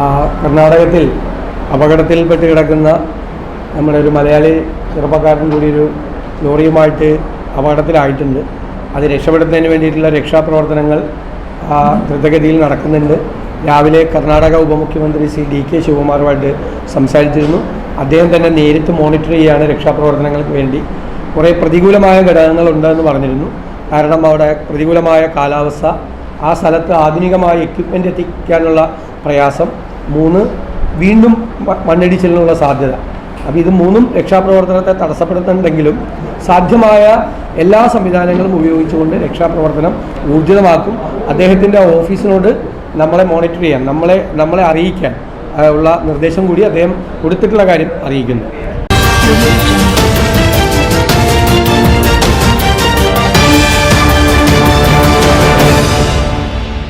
ആ, കർണാടകത്തിൽ അപകടത്തിൽപ്പെട്ട് കിടക്കുന്ന നമ്മുടെ ഒരു മലയാളി ചെറുപ്പക്കാരൻ കൂടി ഒരു ലോറിയുമായിട്ട് അപകടത്തിലായിട്ടുണ്ട്. അത് രക്ഷപ്പെടുത്തുന്നതിന് വേണ്ടിയിട്ടുള്ള രക്ഷാപ്രവർത്തനങ്ങൾ ദ്രുതഗതിയിൽ നടക്കുന്നുണ്ട്. രാവിലെ കർണാടക ഉപമുഖ്യമന്ത്രി ശ്രീ ഡി കെ ശിവകുമാറുമായിട്ട് സംസാരിച്ചിരുന്നു. അദ്ദേഹം തന്നെ നേരിട്ട് മോണിറ്റർ ചെയ്യുകയാണ് രക്ഷാപ്രവർത്തനങ്ങൾക്ക് വേണ്ടി. കുറേ പ്രതികൂലമായ ഘടകങ്ങളുണ്ടെന്ന് പറഞ്ഞിരുന്നു. കാരണം അവിടെ പ്രതികൂലമായ കാലാവസ്ഥ ആ സ്ഥലത്ത് ആധുനികമായ എക്യുപ്മെന്റ് എത്തിക്കാനുള്ള പ്രയാസം മൂന്ന് വീണ്ടും മണ്ണിടിച്ചിലിനുള്ള സാധ്യത. അപ്പോൾ ഇത് മൂന്നും രക്ഷാപ്രവർത്തനത്തെ തടസ്സപ്പെടുത്തുന്നുണ്ടെങ്കിലും സാധ്യമായ എല്ലാ സംവിധാനങ്ങളും ഉപയോഗിച്ചുകൊണ്ട് രക്ഷാപ്രവർത്തനം ഊർജിതമാക്കും. അദ്ദേഹത്തിന്റെ ഓഫീസിനോട് നമ്മളെ മോണിറ്റർ ചെയ്യാൻ നമ്മളെ നമ്മളെ അറിയിക്കാൻ ഉള്ള നിർദ്ദേശം കൂടി അദ്ദേഹം കൊടുത്തിട്ടുള്ള കാര്യം അറിയിക്കുന്നു.